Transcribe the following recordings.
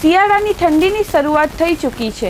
શિયાળાની ઠંડીની શરૂઆત થઈ ચૂકી છે.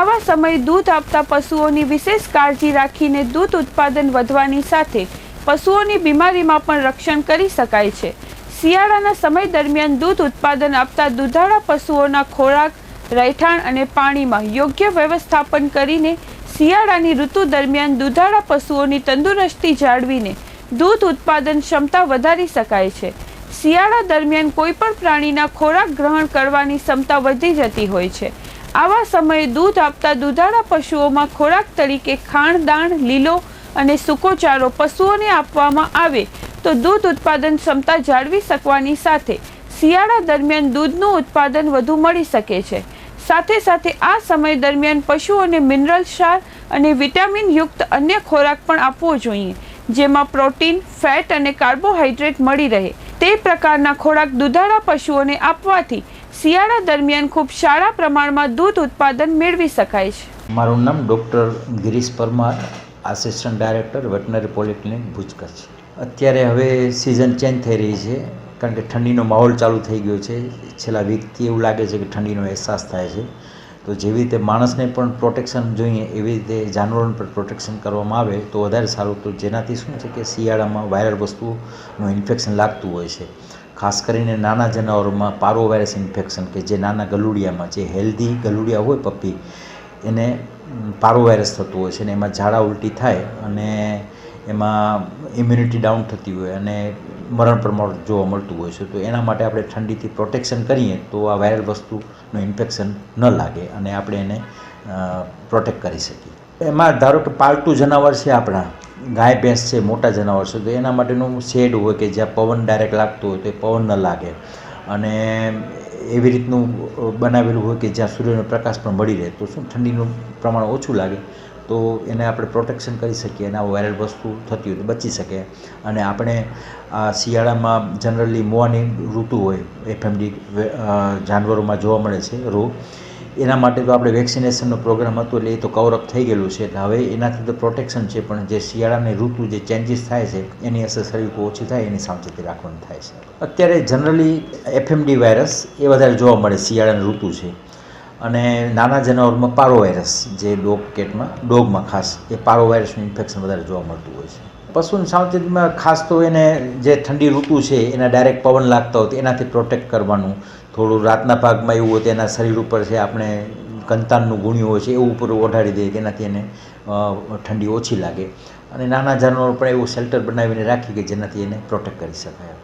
આવા સમયે દૂધ આપતા પશુઓની વિશેષ કાળજી રાખીને દૂધ ઉત્પાદન વધવાની સાથે પશુઓની બીમારીમાં પણ રક્ષણ કરી શકાય છે. શિયાળાના સમય દરમિયાન દૂધ ઉત્પાદન આપતા દૂધાળા પશુઓના ખોરાક, રહેઠાણ અને પાણીમાં યોગ્ય વ્યવસ્થાપન કરીને શિયાળાની ઋતુ દરમિયાન દૂધાળા પશુઓની તંદુરસ્તી જાળવીને દૂધ ઉત્પાદન ક્ષમતા વધારી શકાય છે. શિયાળા દરમિયાન કોઈ પણ પ્રાણીના ખોરાક ગ્રહણ કરવાની ક્ષમતા વધી જતી હોય છે. આવા સમયે દૂધ આપતા દૂધાળા પશુઓમાં ખોરાક તરીકે ખાણ દાણ લીલો અને સૂકો ચારો પશુઓને આપવામાં આવે તો દૂધ ઉત્પાદન ક્ષમતા જાળવી શકવાની સાથે શિયાળા દરમિયાન દૂધનું ઉત્પાદન વધુ મળી શકે છે. સાથે સાથે આ સમય દરમિયાન પશુઓને મિનરલ ક્ષાર અને વિટામિન યુક્ત અન્ય ખોરાક પણ આપવો જોઈએ, જેમાં પ્રોટીન, ફેટ અને કાર્બોહાઈડ્રેટ મળી રહે. તે પ્રકારના ખોરાક દૂધાળા પશુઓને આપવાથી શિયાળા દરમિયાન ખૂબ સારા પ્રમાણમાં દૂધ ઉત્પાદન મેળવી શકાય છે. મારું નામ doctor Girish Parmar assistant director veterinary polyclinic ભુજકર છે. અત્યારે હવે સિઝન ચેન્જ થઈ રહી છે, કારણ કે ઠંડીનો માહોલ ચાલુ થઈ ગયો છે. છેલ્લા વીકથી એવું લાગે છે કે ઠંડીનો અહેસાસ થાય છે. તો જેવી રીતે માણસને પણ પ્રોટેક્શન જોઈએ, એવી રીતે જાનવરોને પણ પ્રોટેક્શન કરવામાં આવે, તો વધારે સારું. તો જેનાથી શું છે કે શિયાળામાં વાયરલ વસ્તુનું ઇન્ફેક્શન લાગતું હોય છે. ખાસ કરીને નાના જનાવરોમાં પારો વાયરસ ઇન્ફેક્શન કે જે નાના ગલુડિયામાં, જે હેલ્ધી ગલુડિયા હોય પપ્પી એને પારો વાયરસ થતું હોય છે અને એમાં ઝાડા ઉલટી થાય અને એમાં ઇમ્યુનિટી ડાઉન થતી હોય અને મરણ પ્રમાણ જોવા મળતું હોય છે, તો એના માટે આપણે ઠંડીથી પ્રોટેક્શન કરીએ તો આ વાયરલ વસ્તુનું ઇન્ફેક્શન ન લાગે અને આપણે એને પ્રોટેક્ટ કરી શકીએ. એમાં ધારો કે પાલતુ જનાવર છે આપણા, ગાય, ભેંસ છે, મોટા જનાવર છે, તો એના માટેનું શેડ હોય કે જ્યાં પવન ડાયરેક્ટ લાગતો હોય તો એ પવન ન લાગે. અને એવી રીતનું બનાવેલું હોય કે જ્યાં સૂર્યનો પ્રકાશ પણ મળી રહે, તો શું ઠંડીનું પ્રમાણ ઓછું લાગે? તો એને આપણે પ્રોટેક્શન કરી શકીએ અને આ વાયરલ વસ્તુ થતી હોય તો બચી શકે. અને આપણે આ શિયાળામાં જનરલી મોવાની ઋતુ હોય એફએમડી જાનવરોમાં જોવા મળે છે રોગ એના માટે તો આપણે વેક્સિનેશનનો પ્રોગ્રામ હતો એટલે એ તો કવરઅપ થઈ ગયેલું છે. એટલે હવે એનાથી તો પ્રોટેક્શન છે, પણ જે શિયાળાની ઋતુ જે ચેન્જીસ થાય છે, એની અસર શરીર ઓછી થાય, એની સાવચેતી રાખવાની થાય છે. અત્યારે જનરલી એફએમડી વાયરસ એ વધારે જોવા મળે, શિયાળાની ઋતુ છે. અને નાના જનાવરમાં પારો વાયરસ જે ડોગ કેટમાં, ડોગમાં ખાસ, એ પારો વાયરસનું ઇન્ફેક્શન વધારે જોવા મળતું હોય છે. પશુની સાવચેતીમાં ખાસ તો એને જે ઠંડી ઋતુ છે, એના ડાયરેક્ટ પવન લાગતા હોય એનાથી પ્રોટેક્ટ કરવાનું. થોડું રાતના ભાગમાં એવું હોય તો એના શરીર ઉપર છે આપણે કંતાનનું ગુણ્યું હોય છે, એવું ઉપર ઓઢાડી દઈએ તેનાથી એને ઠંડી ઓછી લાગે. અને નાના જાનવરો પણ એવું શેલ્ટર બનાવીને રાખી કે જેનાથી એને પ્રોટેક્ટ કરી શકાય.